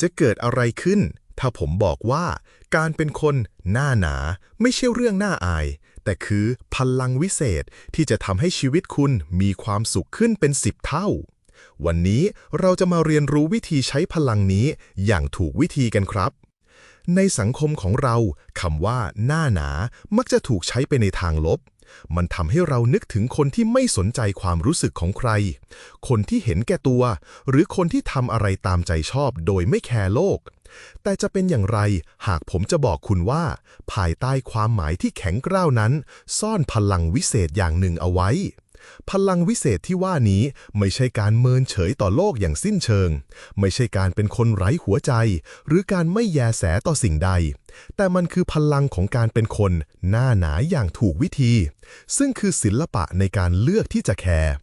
จะเกิดอะไรขึ้น ถ้าผมบอกว่า การเป็นคนหน้าหนา ไม่ใช่เรื่องน่าอาย แต่คือพลังวิเศษที่จะทำให้ชีวิตคุณมีความสุขขึ้นเป็นสิบเท่า วันนี้เราจะมาเรียนรู้วิธีใช้พลังนี้อย่างถูกวิธีกันครับในสังคมของเราคำว่า หน้าหนา มักจะถูกใช้ไปในทางลบ มันทำให้เรานึกถึงคนที่ไม่สนใจความรู้สึกของใคร คนที่เห็นแก่ตัว หรือคนที่ทำอะไรตามใจชอบโดยไม่แคร์โลก แต่จะเป็นอย่างไรหากผมจะบอกคุณว่า ภายใต้ความหมายที่แข็งกร้าวนั้น ซ่อนพลังวิเศษอย่างหนึ่งเอาไว้ พลังวิเศษที่ว่านี้ไม่ใช่การเมินเฉยต่อโลกอย่างสิ้นเชิง ไม่ใช่การเป็นคนไร้หัวใจ หรือการไม่แยแสต่อสิ่งใดแต่มันคือพลังของการเป็นคนหน้าหนาอย่างถูกวิธี ซึ่งคือศิลปะในการเลือกที่จะแคร์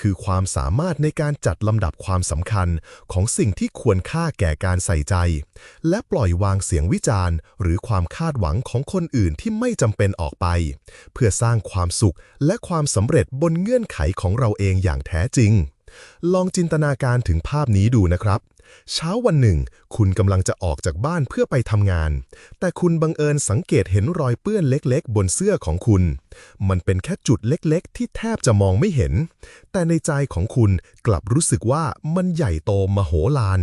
คือความสามารถในการจัดลำดับความสำคัญของสิ่งที่ควรค่าแก่การใส่ใจ และปล่อยวางเสียงวิจารณ์ หรือความคาดหวังของคนอื่นที่ไม่จำเป็นออกไป เพื่อสร้างความสุขและความสำเร็จบนเงื่อนไขของเราเองอย่างแท้จริงลองจินตนาการถึงภาพนี้ดูนะครับ เช้าวันหนึ่ง คุณกำลังจะออกจากบ้านเพื่อไปทำงาน แต่คุณบังเอิญสังเกตเห็นรอยเปื้อนเล็กๆ บนเสื้อของคุณ มันเป็นแค่จุดเล็กๆ ที่แทบจะมองไม่เห็น แต่ในใจของคุณกลับรู้สึกว่ามันใหญ่โตมโหฬาร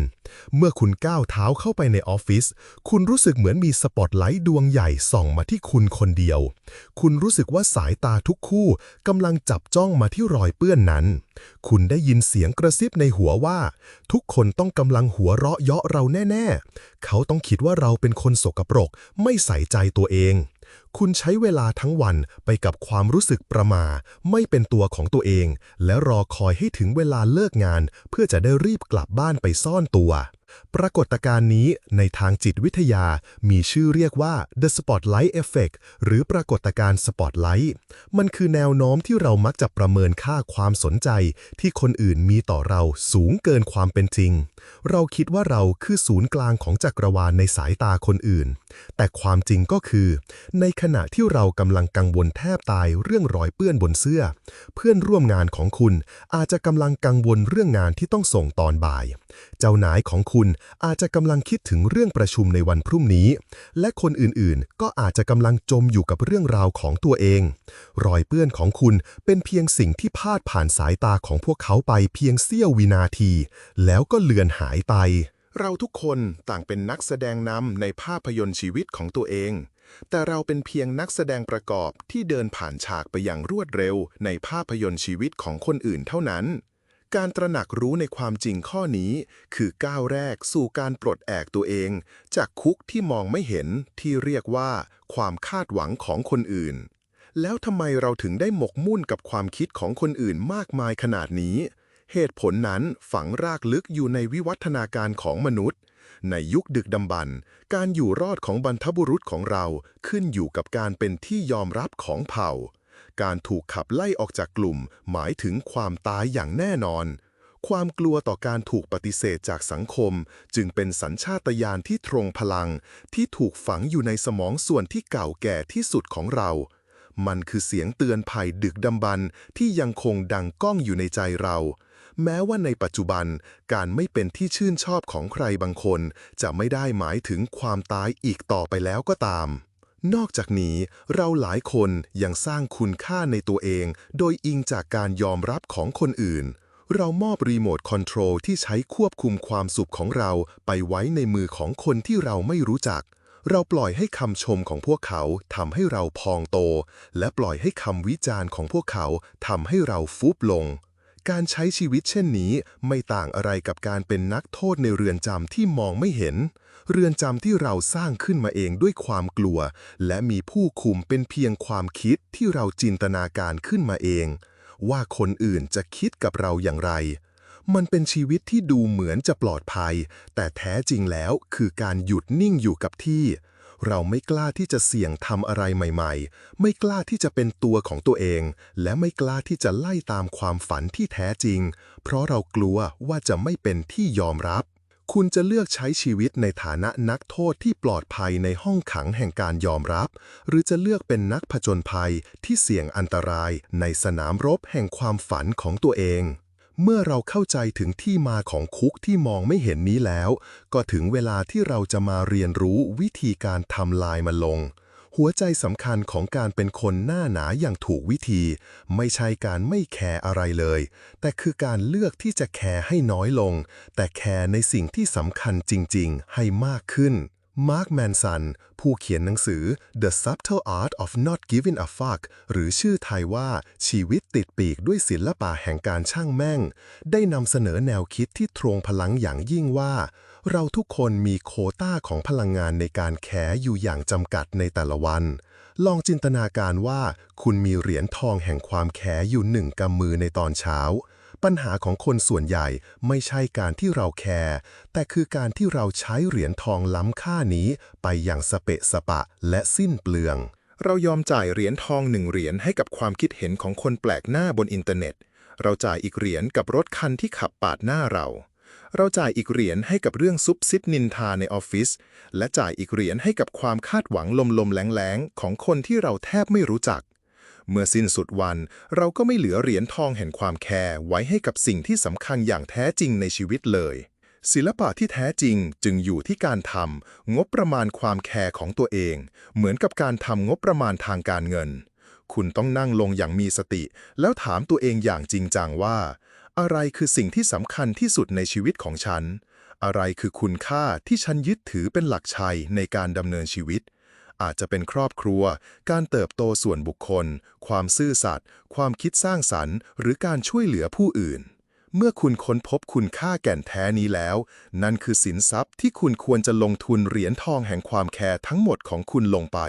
เมื่อคุณก้าวเท้าเข้าไปในออฟฟิศ คุณรู้สึกเหมือนมีสปอตไลท์ดวงใหญ่ส่องมาที่คุณคนเดียว คุณรู้สึกว่าสายตาทุกคู่กำลังจับจ้องมาที่รอยเปื้อนนั้น คุณได้ยินเสียงกระซิบในหัวว่า ทุกคนต้องกำลังหัวเราะเยาะเราแน่ ๆ เขาต้องคิดว่าเราเป็นคนสกปรก ไม่ใส่ใจตัวเอง คุณใช้เวลาทั้งวันไปกับความรู้สึกประมา ไม่เป็นตัวของตัวเอง และรอคอยให้ถึงเวลาเลิกงาน เพื่อจะได้รีบกลับบ้านไปซ่อนตัว ปรากฏการณ์นี้ในทางจิตวิทยามีชื่อเรียกว่า the spotlight effect หรือปรากฏการณ์ spotlight มันคือแนวโน้มที่เรามักจะประเมินค่าความสนใจ ที่คนอื่นมีต่อเราสูงเกินความเป็นจริง เราคิดว่าเราคือศูนย์กลางของจักรวาลในสายตาคนอื่น แต่ความจริงก็คือ ในขณะที่เรากำลังกังวลแทบตายเรื่องรอยเปื้อนบนเสื้อ เพื่อนร่วมงานของคุณอาจจะกำลังกังวลเรื่องงานที่ต้องส่งตอนบ่าย เจ้านายของคุณอาจจะกำลังคิดถึงเรื่องประชุมในวันพรุ่งนี้ และคนอื่นๆ ก็อาจจะกำลังจมอยู่กับเรื่องราวของตัวเอง รอยเปื้อนของคุณเป็นเพียงสิ่งที่พาดผ่านสายตาของพวกเขาไปเพียงเสี้ยววินาที แล้วก็เลือนหายไป เราทุกคนต่างเป็นนักแสดงนำในภาพยนตร์ชีวิตของตัวเองแต่เราเป็นเพียงนักแสดงประกอบที่เดินผ่านฉากไปอย่างรวดเร็วในภาพยนตร์ชีวิตของคนอื่นเท่านั้น การตระหนักรู้ในความจริงข้อนี้ คือก้าวแรกสู่การปลดแอกตัวเอง จากคุกที่มองไม่เห็นที่เรียกว่า ความคาดหวังของคนอื่น แล้วทำไมเราถึงได้หมกมุ่นกับความคิดของคนอื่นมากมายขนาดนี้ เหตุผลนั้นฝังรากลึกอยู่ในวิวัฒนาการของมนุษย์ ในยุคดึกดำบรรพ์การอยู่รอดของบรรพบุรุษของเราขึ้นอยู่กับการเป็นที่ยอมรับของเผ่า การถูกขับไล่ออกจากกลุ่ม หมายถึงความตายอย่างแน่นอน ความกลัวต่อการถูกปฏิเสธจากสังคม จึงเป็นสัญชาตญาณที่ตรงพลัง ที่ถูกฝังอยู่ในสมองส่วนที่เก่าแก่ที่สุดของเรา มันคือเสียงเตือนภัยดึกดำบรรที่ยังคงดังก้องอยู่ในใจเราแม้ว่าในปัจจุบันการไม่เป็นที่ชื่นชอบของใครบางคน จะไม่ได้หมายถึงความตายอีกต่อไปแล้วก็ตาม นอกจากนี้ เราหลายคนยังสร้างคุณค่าในตัวเอง โดยอิงจากการยอมรับของคนอื่น เรามอบรีโมทคอนโทรลที่ใช้ควบคุมความสุขของเราไปไว้ในมือของคนที่เราไม่รู้จัก เราปล่อยให้คำชมของพวกเขาทำให้เราพองโต และปล่อยให้คำวิจารณ์ของพวกเขาทำให้เราฟุบลง การใช้ชีวิตเช่นนี้ไม่ต่างอะไรกับการเป็นนักโทษในเรือนจำที่มองไม่เห็น เรือนจำที่เราสร้างขึ้นมาเองด้วยความกลัว และมีผู้คุมเป็นเพียงความคิดที่เราจินตนาการขึ้นมาเอง ว่าคนอื่นจะคิดกับเราอย่างไร มันเป็นชีวิตที่ดูเหมือนจะปลอดภัย แต่แท้จริงแล้วคือการหยุดนิ่งอยู่กับที่ เราไม่กล้าที่จะเสี่ยงทำอะไรใหม่ ๆ ไม่กล้าที่จะเป็นตัวของตัวเอง และไม่กล้าที่จะไล่ตามความฝันที่แท้จริง เพราะเรากลัวว่าจะไม่เป็นที่ยอมรับ คุณจะเลือกใช้ชีวิตในฐานะนักโทษที่ปลอดภัยในห้องขังแห่งการยอมรับ หรือจะเลือกเป็นนักผจญภัยที่เสี่ยงอันตรายในสนามรบแห่งความฝันของตัวเอง เมื่อเราเข้าใจถึงที่มาของคุกที่มองไม่เห็นนี้แล้ว ก็ถึงเวลาที่เราจะมาเรียนรู้วิธีการทำลายมันลง หัวใจสำคัญของการเป็นคนหน้าหนาอย่างถูกวิธี ไม่ใช่การไม่แคร์อะไรเลย แต่คือการเลือกที่จะแคร์ให้น้อยลง แต่แคร์ในสิ่งที่สำคัญจริง ๆ ให้มากขึ้น มาร์คแมนสันผู้เขียนหนังสือ The Subtle Art of Not Giving a Fuck หรือชื่อไทยว่าชีวิตติดปีกด้วยศิลปะแห่งการช่างแม่ง ได้นำเสนอแนวคิดที่ทรงพลังอย่างยิ่งว่า เราทุกคนมีโคต้าของพลังงานในการแขอยู่อย่างจำกัดในแต่ละวัน ลองจินตนาการว่า คุณมีเหรียญทองแห่งความแขอยู่หนึ่งกำมือในตอนเช้า ปัญหาของคนส่วนใหญ่ไม่ใช่การที่เราแคร์แต่คือการที่เราใช้เหรียญทองล้ำค่านี้ ไปอย่างสเปะสปะและสิ้นเปลือง เรายอมจ่ายเหรียญทองหนึ่งเหรียญให้กับความคิดเห็นของคนแปลกหน้าบนอินเทอร์เน็ต เราจ่ายอีกเหรียญกับรถคันที่ขับปาดหน้าเรา เราจ่ายอีกเหรียญให้กับเรื่องซุบซิบนินทาในออฟฟิศและจ่ายอีกเหรียญให้กับความคาดหวังลมๆแรงๆของคนที่เราแทบไม่รู้จัก เมื่อสิ้นสุดวัน เราก็ไม่เหลือเหรียญทองแห่งความแคร์ไว้ให้กับสิ่งที่สำคัญอย่างแท้จริงในชีวิตเลย ศิลปะที่แท้จริงจึงอยู่ที่การทำงบประมาณความแคร์ของตัวเอง เหมือนกับการทำงบประมาณทางการเงิน คุณต้องนั่งลงอย่างมีสติ แล้วถามตัวเองอย่างจริงจังว่า อะไรคือสิ่งที่สำคัญที่สุดในชีวิตของฉัน อะไรคือคุณค่าที่ฉันยึดถือเป็นหลักชัยในการดำเนินชีวิต อาจจะเป็นครอบครัว การเติบโตส่วนบุคคล ความซื่อสัตย์ความคิดสร้างสรรค์ หรือการช่วยเหลือผู้อื่น เมื่อคุณค้นพบคุณค่าแก่นแท้นี้แล้ว นั่นคือสินทรัพย์ที่คุณควรจะลงทุนเหรียญทองแห่งความแคร์ทั้งหมดของคุณลงไป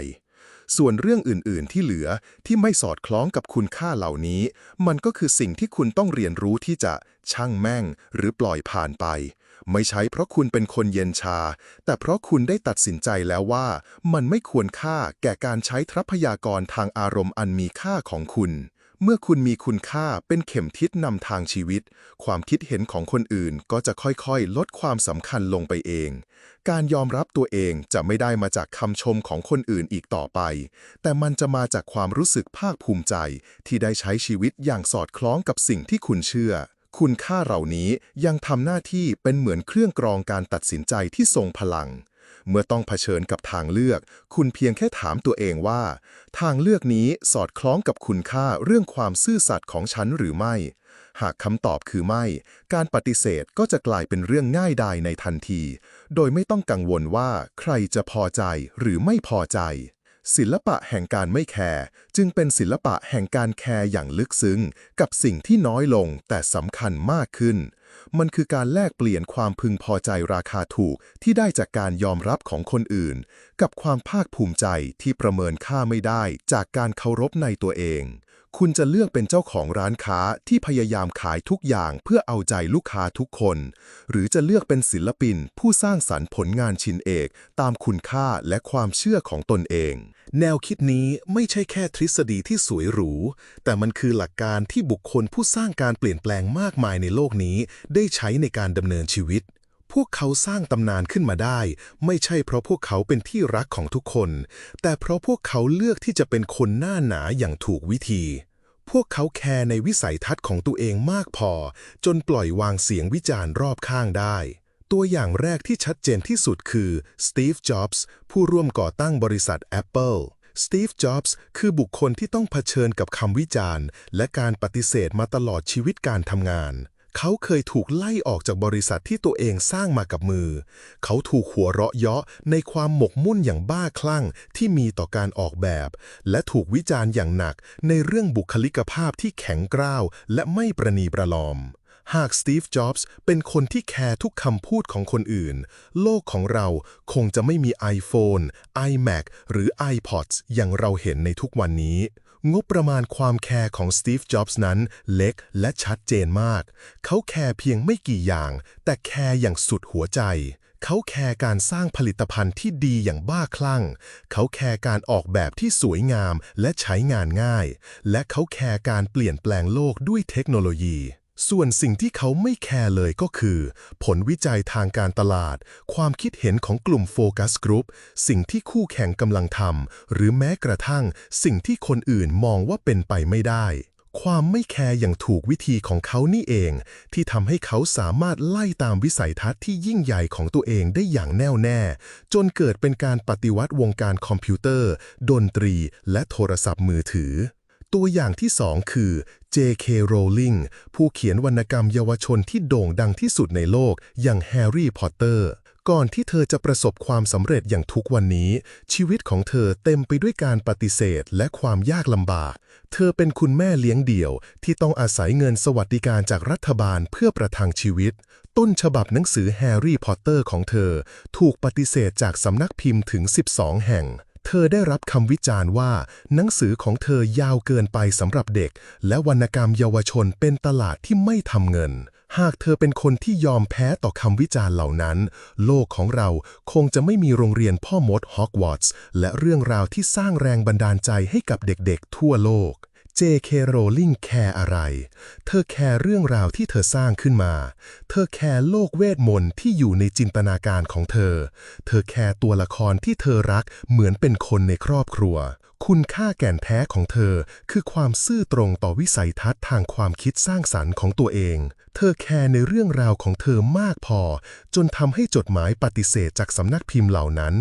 ส่วนเรื่องอื่น ๆ ที่เหลือที่ไม่สอดคล้องกับคุณค่าเหล่านี้ มันก็คือสิ่งที่คุณต้องเรียนรู้ที่จะช่างแม่ง หรือปล่อยผ่านไป ไม่ใช่เพราะคุณเป็นคนเย็นชา แต่เพราะคุณได้ตัดสินใจแล้วว่า มันไม่ควรค่าแก่การใช้ทรัพยากรทางอารมณ์อันมีค่าของคุณ เมื่อคุณมีคุณค่าเป็นเข็มทิศนำทางชีวิต ความคิดเห็นของคนอื่นก็จะค่อยๆ ลดความสำคัญลงไปเอง การยอมรับตัวเองจะไม่ได้มาจากคำชมของคนอื่นอีกต่อไป แต่มันจะมาจากความรู้สึกภาคภูมิใจ ที่ได้ใช้ชีวิตอย่างสอดคล้องกับสิ่งที่คุณเชื่อ คุณค่าเหล่านี้ยังทำหน้าที่เป็นเหมือนเครื่องกรองการตัดสินใจที่ทรงพลัง เมื่อต้องเผชิญกับทางเลือก คุณเพียงแค่ถามตัวเองว่า ทางเลือกนี้สอดคล้องกับคุณค่าเรื่องความซื่อสัตย์ของฉันหรือไม่ หากคำตอบคือไม่ การปฏิเสธก็จะกลายเป็นเรื่องง่ายดายในทันที โดยไม่ต้องกังวลว่าใครจะพอใจหรือไม่พอใจ ศิลปะแห่งการไม่แคร์จึงเป็นศิลปะแห่งการแคร์อย่างลึกซึ้ง กับสิ่งที่น้อยลงแต่สำคัญมากขึ้น มันคือการแลกเปลี่ยนความพึงพอใจราคาถูกที่ได้จากการยอมรับของคนอื่น กับความภาคภูมิใจที่ประเมินค่าไม่ได้จากการเคารพในตัวเอง คุณจะเลือกเป็นเจ้าของร้านค้าที่พยายามขายทุกอย่างเพื่อเอาใจลูกค้าทุกคน หรือจะเลือกเป็นศิลปินผู้สร้างสรรค์ผลงานชิ้นเอก ตามคุณค่าและความเชื่อของตนเอง แนวคิดนี้ไม่ใช่แค่ทฤษฎีที่สวยหรู แต่มันคือหลักการที่บุคคลผู้สร้างการเปลี่ยนแปลงมากมายในโลกนี้ ได้ใช้ในการดำเนินชีวิต พวกเขาสร้างตำนานขึ้นมาได้ ไม่ใช่เพราะพวกเขาเป็นที่รักของทุกคน แต่เพราะพวกเขาเลือกที่จะเป็นคนหน้าหนาอย่างถูกวิธี พวกเขาแคร์ในวิสัยทัศน์ของตัวเองมากพอ จนปล่อยวางเสียงวิจารณ์รอบข้างได้ ตัวอย่างแรกที่ชัดเจนที่สุดคือสตีฟ จ็อบส์ ผู้ร่วมก่อตั้งบริษัท Apple สตีฟ จ็อบส์ คือบุคคลที่ต้องเผชิญกับคำวิจารณ์ และการปฏิเสธมาตลอดชีวิตการทำงาน เขาเคยถูกไล่ออกจากบริษัทที่ตัวเองสร้างมากับมือ เขาถูกหัวเราะเยาะในความหมกมุ่นอย่างบ้าคลั่งที่มีต่อการออกแบบ และถูกวิจารณ์อย่างหนักในเรื่องบุคลิกภาพที่แข็งกร้าวและไม่ประนีประลอม หากสตีฟ จ็อบส์เป็นคนที่แคร์ทุกคำพูดของคนอื่น โลกของเราคงจะไม่มี iPhone iMac หรือ iPods อย่างเราเห็นในทุกวันนี้ งบประมาณความแคร์ของสตีฟ จ็อบส์นั้นเล็กและชัดเจนมาก เขาแคร์เพียงไม่กี่อย่าง แต่แคร์อย่างสุดหัวใจเขาแคร์การสร้างผลิตภัณฑ์ที่ดีอย่างบ้าคลั่ง เขาแคร์การออกแบบที่สวยงามและใช้งานง่าย และเขาแคร์การเปลี่ยนแปลงโลกด้วยเทคโนโลยี ส่วนสิ่งที่เขาไม่แคร์เลยก็คือ ผลวิจัยทางการตลาด ความคิดเห็นของกลุ่มโฟกัสกรุ๊ปสิ่งที่คู่แข่งกำลังทำหรือแม้กระทั่งสิ่งที่คนอื่นมองว่าเป็นไปไม่ได้ ความไม่แคร์อย่างถูกวิธีของเขานี่เอง ที่ทำให้เขาสามารถไล่ตามวิสัยทัศน์ที่ยิ่งใหญ่ของตัวเองได้อย่างแน่วแน่ จนเกิดเป็นการปฏิวัติวงการคอมพิวเตอร์ ดนตรี และโทรศัพท์มือถือ ตัวอย่างที่สองคือ J.K. Rowling ผู้เขียนวรรณกรรมเยาวชนที่โด่งดังที่สุดในโลกอย่างแฮร์รี่พอตเตอร์ก่อนที่เธอจะประสบความสำเร็จอย่างทุกวันนี้ ชีวิตของเธอเต็มไปด้วยการปฏิเสธและความยากลำบาก เธอเป็นคุณแม่เลี้ยงเดี่ยว ที่ต้องอาศัยเงินสวัสดิการจากรัฐบาลเพื่อประทังชีวิต ต้นฉบับหนังสือแฮร์รี่พอตเตอร์ของเธอ ถูกปฏิเสธจากสำนักพิมพ์ถึง 12 แห่ง เธอได้รับคำวิจารณ์ว่า หนังสือของเธอยาวเกินไปสำหรับเด็ก และวรรณกรรมเยาวชนเป็นตลาดที่ไม่ทำเงิน หากเธอเป็นคนที่ยอมแพ้ต่อคำวิจารณ์เหล่านั้น โลกของเราคงจะไม่มีโรงเรียนพ่อมดฮอกวอตส์และเรื่องราวที่สร้างแรงบันดาลใจให้กับเด็กๆทั่วโลก J.K. Rowling แคร์อะไร เธอแคร์เรื่องราวที่เธอสร้างขึ้นมา เธอแคร์โลกเวทมนต์ที่อยู่ในจินตนาการของเธอ เธอแคร์ตัวละครที่เธอรักเหมือนเป็นคนในครอบครัว คุณค่าแก่นแท้ของเธอ คือความซื่อตรงต่อวิสัยทัศน์ทางความคิดสร้างสรรค์ของตัวเอง เธอแคร์ในเรื่องราวของเธอมากพอ จนทำให้จดหมายปฏิเสธจากสำนักพิมพ์เหล่านั้น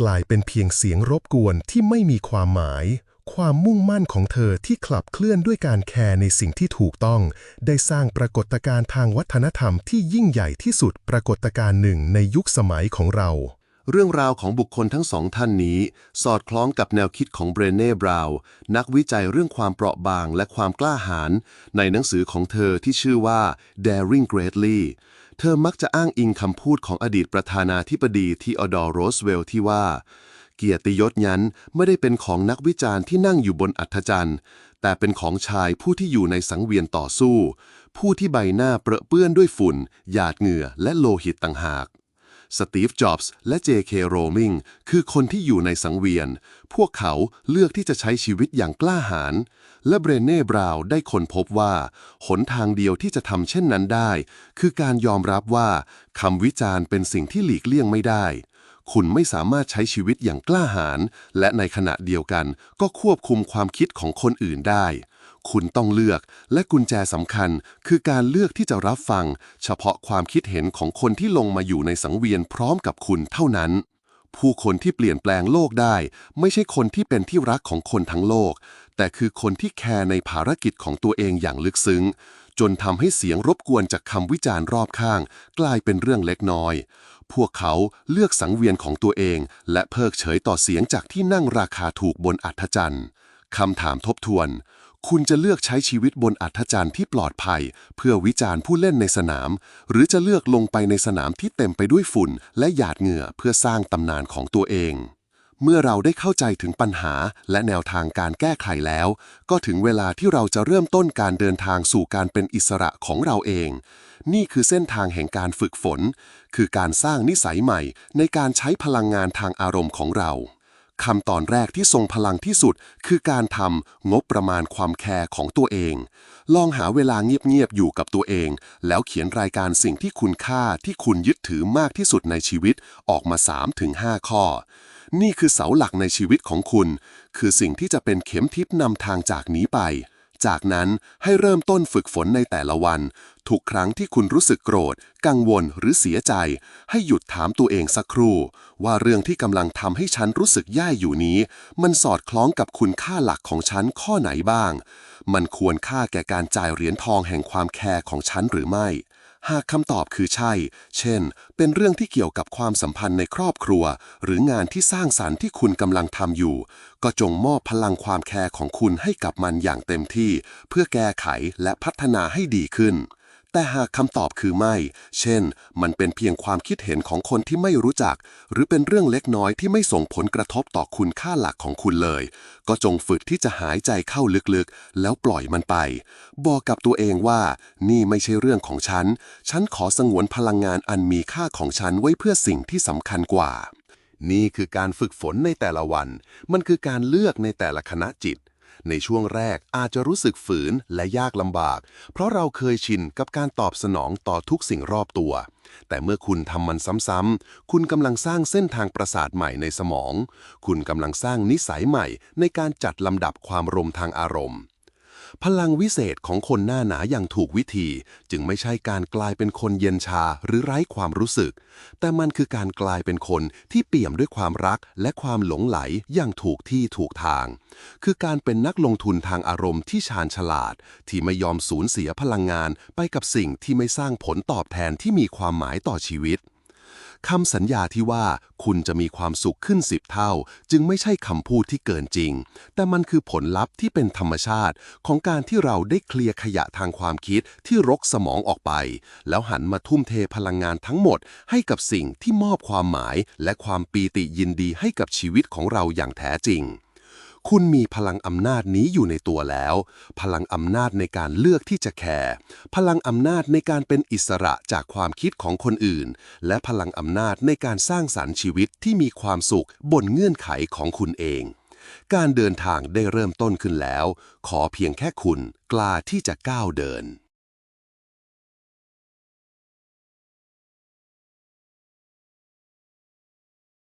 กลายเป็นเพียงเสียงรบกวนที่ไม่มีความหมาย ความมุ่งมั่นของเธอที่ขับเคลื่อนด้วยการแคร์ในสิ่งที่ถูกต้อง ได้สร้างปรากฏการณ์ทางวัฒนธรรมที่ยิ่งใหญ่ที่สุดปรากฏการณ์หนึ่งในยุคสมัยของเรา เรื่องราวของบุคคลทั้งสองท่านนี้ สอดคล้องกับแนวคิดของเบรเน่ บราวน์นักวิจัยเรื่องความเปราะบางและความกล้าหาญในหนังสือของเธอที่ชื่อว่า Daring Greatly เธอมักจะอ้างอิงคำพูดของอดีตประธานาธิบดีทีออดอร์โรสเวลล์ที่ว่า เกียรติยศนั้นไม่ได้เป็นของนักวิจารณ์ที่นั่งอยู่บนอัฐจันทร์แต่เป็นของชายผู้ที่อยู่ในสังเวียนต่อสู้ ผู้ที่ใบหน้าเปรอะเปื้อนด้วยฝุ่น หยาดเหงื่อและโลหิตต่างหากสตีฟ จ็อบส์ และ J.K. Rowling คือคนที่อยู่ในสังเวียน พวกเขาเลือกที่จะใช้ชีวิตอย่างกล้าหาญ และเบรเน่ บราวน์ได้ค้นพบว่า หนทางเดียวที่จะทำเช่นนั้นได้ คือการยอมรับว่าคำวิจารณ์เป็นสิ่งที่หลีกเลี่ยงไม่ได้ คุณไม่สามารถใช้ชีวิตอย่างกล้าหาญและในขณะเดียวกันก็ควบคุมความคิดของคนอื่นได้ คุณต้องเลือกและกุญแจสำคัญคือการเลือกที่จะรับฟัง เฉพาะความคิดเห็นของคนที่ลงมาอยู่ในสังเวียนพร้อมกับคุณเท่านั้น ผู้คนที่เปลี่ยนแปลงโลกได้ ไม่ใช่คนที่เป็นที่รักของคนทั้งโลก แต่คือคนที่แคร์ในภารกิจของตัวเองอย่างลึกซึ้งจนทำให้เสียงรบกวนจากคำวิจารณ์รอบข้าง กลายเป็นเรื่องเล็กน้อย พวกเขาเลือกสังเวียนของตัวเอง และเพิกเฉยต่อเสียงจากที่นั่งราคาถูกบนอัฐจันทร์คำถามทบทวน คุณจะเลือกใช้ชีวิตบนอัฐจันทร์ที่ปลอดภัย เพื่อวิจารณ์ผู้เล่นในสนาม หรือจะเลือกลงไปในสนามที่เต็มไปด้วยฝุ่น และหยาดเหงื่อเพื่อสร้างตำนานของตัวเอง เมื่อเราได้เข้าใจถึงปัญหาและแนวทางการแก้ไขแล้ว ก็ถึงเวลาที่เราจะเริ่มต้นการเดินทางสู่การเป็นอิสระของเราเอง นี่คือเส้นทางแห่งการฝึกฝน คือการสร้างนิสัยใหม่ในการใช้พลังงานทางอารมณ์ของเราคำตอนแรกที่ทรงพลังที่สุด คือการทำงบประมาณความแคร์ของตัวเอง ลองหาเวลาเงียบๆอยู่กับตัวเอง แล้วเขียนรายการสิ่งที่คุณค่าที่คุณยึดถือมากที่สุดในชีวิตออกมา 3-5 ข้อ นี่คือเสาหลักในชีวิตของคุณ คือสิ่งที่จะเป็นเข็มทิศนำทางจากนี้ไป จากนั้นให้เริ่มต้นฝึกฝนในแต่ละวัน ทุกครั้งที่คุณรู้สึกโกรธ กังวลหรือเสียใจ ให้หยุดถามตัวเองสักครู่ ว่าเรื่องที่กำลังทำให้ฉันรู้สึกแย่อยู่นี้ มันสอดคล้องกับคุณค่าหลักของฉันข้อไหนบ้าง มันควรค่าแก่การจ่ายเหรียญทองแห่งความแคร์ของฉันหรือไม่ หากคำตอบคือใช่ เช่น เป็นเรื่องที่เกี่ยวกับความสัมพันธ์ในครอบครัว หรืองานที่สร้างสรรค์ที่คุณกำลังทำอยู่ ก็จงมอบพลังความแคร์ของคุณให้กับมันอย่างเต็มที่ เพื่อแก้ไขและพัฒนาให้ดีขึ้น แต่หากคำตอบคือไม่ เช่น มันเป็นเพียงความคิดเห็นของคนที่ไม่รู้จัก หรือเป็นเรื่องเล็กน้อยที่ไม่ส่งผลกระทบต่อคุณค่าหลักของคุณเลย ก็จงฝึกที่จะหายใจเข้าลึกๆ แล้วปล่อยมันไป บอกกับตัวเองว่า นี่ไม่ใช่เรื่องของฉัน ฉันขอสงวนพลังงานอันมีค่าของฉันไว้เพื่อสิ่งที่สำคัญกว่า นี่คือการฝึกฝนในแต่ละวัน มันคือการเลือกในแต่ละคณะจิต ในช่วงแรกอาจจะรู้สึกฝืนและยากลำบาก เพราะเราเคยชินกับการตอบสนองต่อทุกสิ่งรอบตัว แต่เมื่อคุณทำมันซ้ำๆคุณกำลังสร้างเส้นทางประสาทใหม่ในสมอง คุณกำลังสร้างนิสัยใหม่ในการจัดลำดับความรมทางอารมณ์ พลังวิเศษของคนหน้าหนาอย่างถูกวิธี จึงไม่ใช่การกลายเป็นคนเย็นชาหรือไร้ความรู้สึก แต่มันคือการกลายเป็นคนที่เปี่ยมด้วยความรักและความหลงไหลอย่างถูกที่ถูกทาง คือการเป็นนักลงทุนทางอารมณ์ที่ชาญฉลาด ที่ไม่ยอมสูญเสียพลังงานไปกับสิ่งที่ไม่สร้างผลตอบแทนที่มีความหมายต่อชีวิต คำสัญญาที่ว่าคุณจะมีความสุขขึ้นสิบเท่า จึงไม่ใช่คำพูดที่เกินจริง แต่มันคือผลลัพธ์ที่เป็นธรรมชาติ ของการที่เราได้เคลียร์ขยะทางความคิดที่รกสมองออกไป แล้วหันมาทุ่มเทพลังงานทั้งหมด ให้กับสิ่งที่มอบความหมายและความปีติยินดีให้กับชีวิตของเราอย่างแท้จริง คุณมีพลังอำนาจนี้อยู่ในตัวแล้ว พลังอำนาจในการเลือกที่จะแคร์ พลังอำนาจในการเป็นอิสระจากความคิดของคนอื่น และพลังอำนาจในการสร้างสรรค์ชีวิตที่มีความสุขบนเงื่อนไขของคุณเอง การเดินทางได้เริ่มต้นขึ้นแล้ว ขอเพียงแค่คุณกล้าที่จะก้าวเดิน